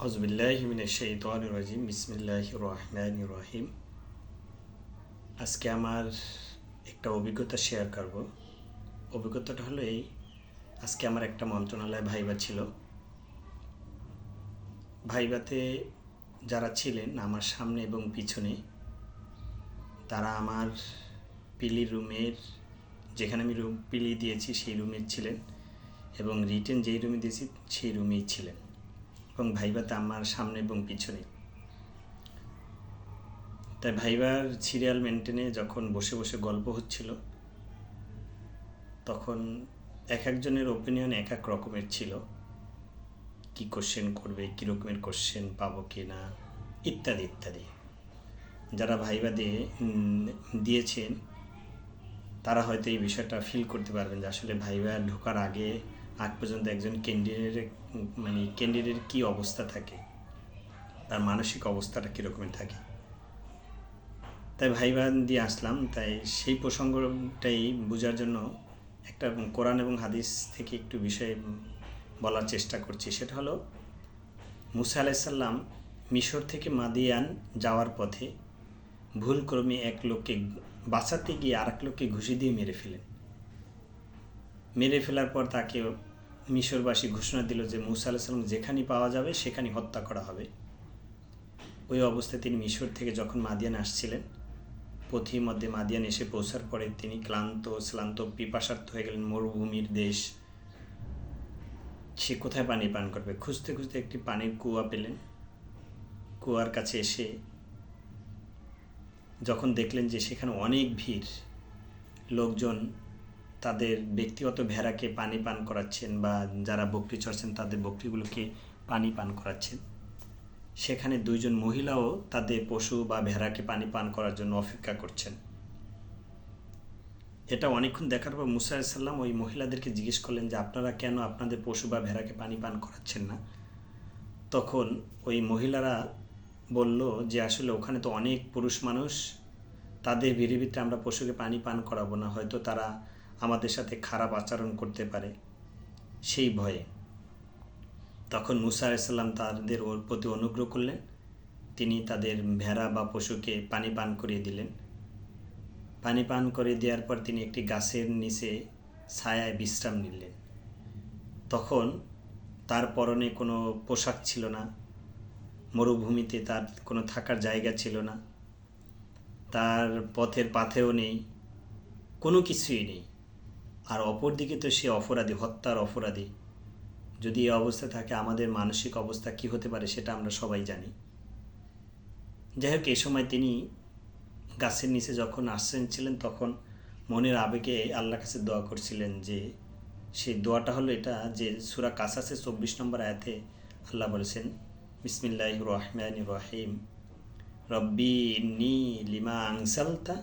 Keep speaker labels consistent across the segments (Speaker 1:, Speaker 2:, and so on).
Speaker 1: আউজবিল্লাহিমিনাশাইতানির বিসমিল্লাহ রহমান রহিম আজকে আমার একটা অভিজ্ঞতা শেয়ার করব। অভিজ্ঞতাটা হলো এই, আজকে আমার একটা মন্ত্রণালয় ভাইবা ছিল। ভাইবাতে যারা ছিলেন আমার সামনে এবং পিছনে, তারা আমার পিলি রুমের, যেখানে আমি রুম, পিলি দিয়েছি সেই রুমের ছিলেন এবং রিটেন যেই রুমে দিয়েছি সেই রুমেই ছিলেন। এবং ভাইভাতে আমার সামনে এবং পিছনে। তাই ভাইবার সিরিয়াল মেনটেনে যখন বসে বসে গল্প হচ্ছিল, তখন এক একজনের ওপিনিয়ন এক এক রকমের ছিল। কি কোশ্চেন করবে, কী রকমের কোশ্চেন পাবো কি না, ইত্যাদি ইত্যাদি। যারা ভাইবা দিয়ে দিয়েছেন, তারা হয়তো এই বিষয়টা ফিল করতে পারবেন যে আসলে ভাইবা ঢোকার আগে আগ পর্যন্ত একজন ক্যান্ডিডেটের মানে ক্যান্ডিডেটের কী অবস্থা থাকে? তার মানসিক অবস্থাটা কীরকমের থাকে? তাই ভাইবা দিয়ে আসলাম। তাই সেই প্রসঙ্গটাই বোঝার জন্য একটা কোরআন এবং হাদিস থেকে একটু বিষয় বলার চেষ্টা করছি। সেটা হলো, মুসা আলাইসাল্লাম মিশর থেকে মাদিয়ান যাওয়ার পথে ভুলক্রমে এক লোককে বাঁচাতে গিয়ে আর এক লোককে ঘুষি দিয়ে মেরে ফেলেন। মেরে ফেলার পর তাকে মিশরবাসী ঘোষণা দিল যে মুসা আলাহিসাল্লাম যেখানেই পাওয়া যাবে সেখানেই হত্যা করা হবে। ওই অবস্থায় তিনি মিশর থেকে যখন মাদিয়ান আসছিলেন পথির মধ্যে মাদিয়ান এসে পৌঁছার পরে তিনি ক্লান্ত, শ্লান্ত, পিপাসার্থ হয়ে গেলেন, মরুভূমির দেশ। সে কোথায় পানি পান করবে? খুঁজতে খুঁজতে একটি পানির কুয়া পেলেন। কুয়ার কাছে এসে যখন দেখলেন যে সেখানে অনেক ভিড়, লোকজন তাদের ব্যক্তিগত ভেড়াকে পানি পান করাচ্ছেন বা যারা বকরি চড়ছেন তাদের বকরিগুলোকে পানি পান করাচ্ছেন। সেখানে দুইজন মহিলাও তাদের পশু বা ভেড়াকে পানি পান করার জন্য অপেক্ষা করছেন। এটা অনেকক্ষণ দেখার পর মুসা সাল্লাম ওই মহিলাদেরকে জিজ্ঞেস করলেন যে, আপনারা কেন আপনাদের পশু বা ভেড়াকে পানি পান করাচ্ছেন না? তখন ওই মহিলারা বলল যে, আসলে ওখানে তো অনেক পুরুষ মানুষ, তাদের ভিড়ে ভিতরে আমরা পশুকে পানি পান করাবো না। হয়তো তারা আমাদের সাথে খারাপ আচরণ করতে পারে সেই ভয়ে। তখন মুসা আলাইসাল্লাম তাদের ওর প্রতি অনুগ্রহ করলেন। তিনি তাদের ভেড়া বা পশুকে পানি পান করিয়ে দিলেন। পানি পান করে দেওয়ার পর তিনি একটি গাছের নিচে ছায়ায় বিশ্রাম নিলেন। তখন তার পরনে কোনো পোশাক ছিল না, মরুভূমিতে তার কোনো থাকার জায়গা ছিল না, তার পথের পাথেও নেই, কোনো কিছুই নেই। আর অপরদিকে তো সে অপরাধী, হত্যার অপরাধী। যদি এই অবস্থা থাকে, আমাদের মানসিক অবস্থা কি হতে পারে সেটা আমরা সবাই জানি। যাই হোক এই সময় তিনি গাছের নিচে যখন আসছেন ছিলেন, তখন মনের আবেগে আল্লাহ কাছে দোয়া করছিলেন যে, সেই দোয়াটা হলো এটা যে সুরা কাসাসে চব্বিশ নম্বর আয়াতে আল্লাহ বলেছেন বিসমিল্লাহ রহমান রহিম। রব্বি নি লিমা আংসালতা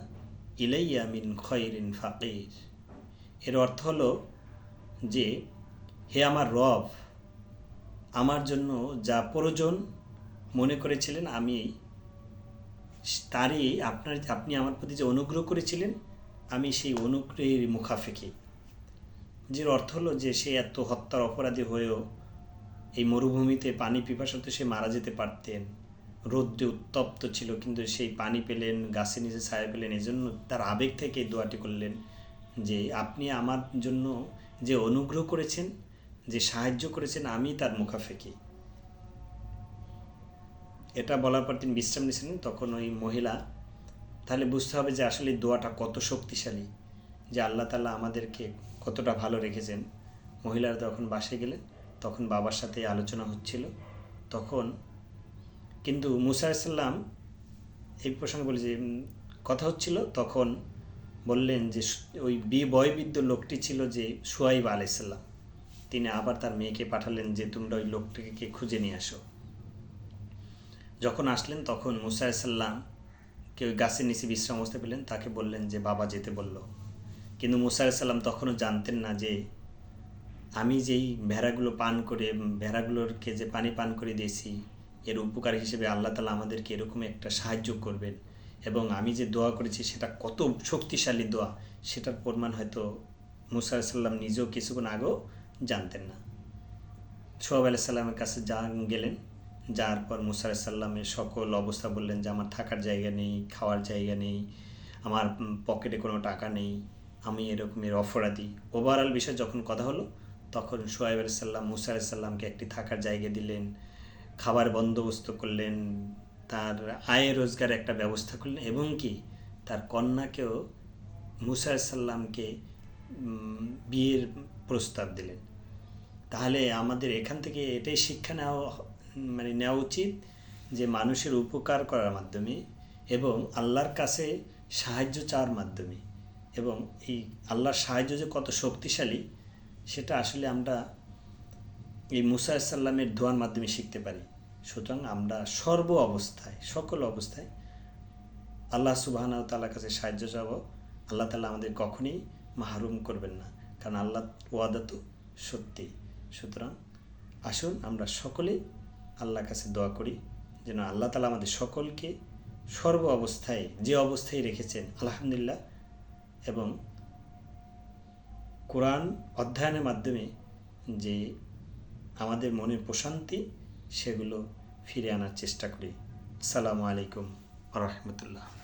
Speaker 1: ইলাইয়া মিন খৈরিন ফাকির। এর অর্থ হলো যে, হে আমার রব, আমার জন্য যা প্রয়োজন মনে করেছিলেন আমি তারই আপনার, আপনি আমার প্রতি যে অনুগ্রহ করেছিলেন, আমি সেই অনুগ্রহের মুখাফেকি যে অর্থ হলো যে, সে এত হত্যার অপরাধী হয়েও এই মরুভূমিতে পানি পিপাসাতে সে মারা যেতে পারতেন। রোদ্রে উত্তপ্ত ছিল, কিন্তু সেই পানি পেলেন গাছের নিচে ছায়া পেলেন, এজন্য তার আবেগ থেকে দোয়াটি করলেন। যে আপনি আমার জন্য যে অনুগ্রহ করেছেন, যে সাহায্য করেছেন, আমি তার মুখাফেকি এটা বলার পর তিনি বিশ্রাম নিয়েছিলেন, তখন ওই মহিলা, তাহলে বুঝতে হবে যে আসলে দোয়াটা কত শক্তিশালী, যে আল্লাহ তালা আমাদেরকে কতটা ভালো রেখেছেন। মহিলারা তখন বাসে গেলেন, তখন বাবার সাথে আলোচনা হচ্ছিল, তখন কিন্তু মুসা এই প্রসঙ্গে বলে যে কথা হচ্ছিল, তখন বললেন যে ওই বি বয়বৃদ্ধ লোকটি ছিল যে সুয়াইব আলাইসাল্লাম তিনি আবার তার মেয়েকে পাঠালেন যে তোমরা ওই লোকটিকে খুঁজে নিয়ে আসো। যখন আসলেন তখন মুসা সাল্লাম কেউ গাছের নিচে বিশ্রাম অবস্থা পেলেন, তাকে বললেন যে বাবা যেতে বলল। কিন্তু মুসা সাল্লাম তখনও জানতেন না যে আমি যেই ভেড়াগুলো পান করে ভেড়াগুলোরকে যে পানি পান করে দিয়েছি, এর উপকার হিসেবে আল্লাহ তালা আমাদেরকে এরকম একটা সাহায্য করবেন। এবং আমি যে দোয়া করেছি সেটা কত শক্তিশালী দোয়া, সেটার প্রমাণ হয়তো মুসা সাল্লাম নিজেও কিছুক্ষণ আগেও জানতেন না। সোহাব আলাইসাল্লামের কাছে যা গেলেন, যার পর মুসা সাল্লামের সকল অবস্থা বললেন যে, আমার থাকার জায়গা নেই, খাওয়ার জায়গা নেই, আমার পকেটে কোনো টাকা নেই, আমি এরকমের অপরাধী। ওভারঅল বিষয় যখন কথা হলো, তখন সোহাইব সাল্লাম মুসা সাল্লামকে একটি থাকার জায়গা দিলেন, খাবার বন্দোবস্ত করলেন তার আয় রোজগার একটা ব্যবস্থা করলেন এবং কি তার কন্যাকেও মুসা সাল্লামকে বিয়ের প্রস্তাব দিলেন। তাহলে আমাদের এখান থেকে এটাই শিক্ষা নেওয়া মানে নেওয়া উচিত যে মানুষের উপকার করার মাধ্যমে এবং আল্লাহর কাছে সাহায্য চাওয়ার মাধ্যমে এবং এই আল্লাহর সাহায্য যে কত শক্তিশালী সেটা আসলে আমরা এই মুসা সাল্লামের দোয়ার মাধ্যমে শিখতে পারি। সুতরাং আমরা সর্ব অবস্থায়, সকল অবস্থায় আল্লাহ সুবাহানা তাল্লার কাছে সাহায্য চাবো। আল্লাহ তালা আমাদের কখনই মাহরুম করবেন না, কারণ আল্লাহ ওয়াদা তো সত্যি। সুতরাং আসুন আমরা সকলে আল্লাহর কাছে দোয়া করি, যেন আল্লাহ তালা আমাদের সকলকে সর্ব অবস্থায়, যে অবস্থায় রেখেছেন, আলহামদুলিল্লাহ, এবং কোরআন অধ্যয়নের মাধ্যমে যে আমাদের মনের প্রশান্তি সেগুলো ফিরে আনার চেষ্টা করি। সালামু আলাইকুম রহমতুল্লাহ।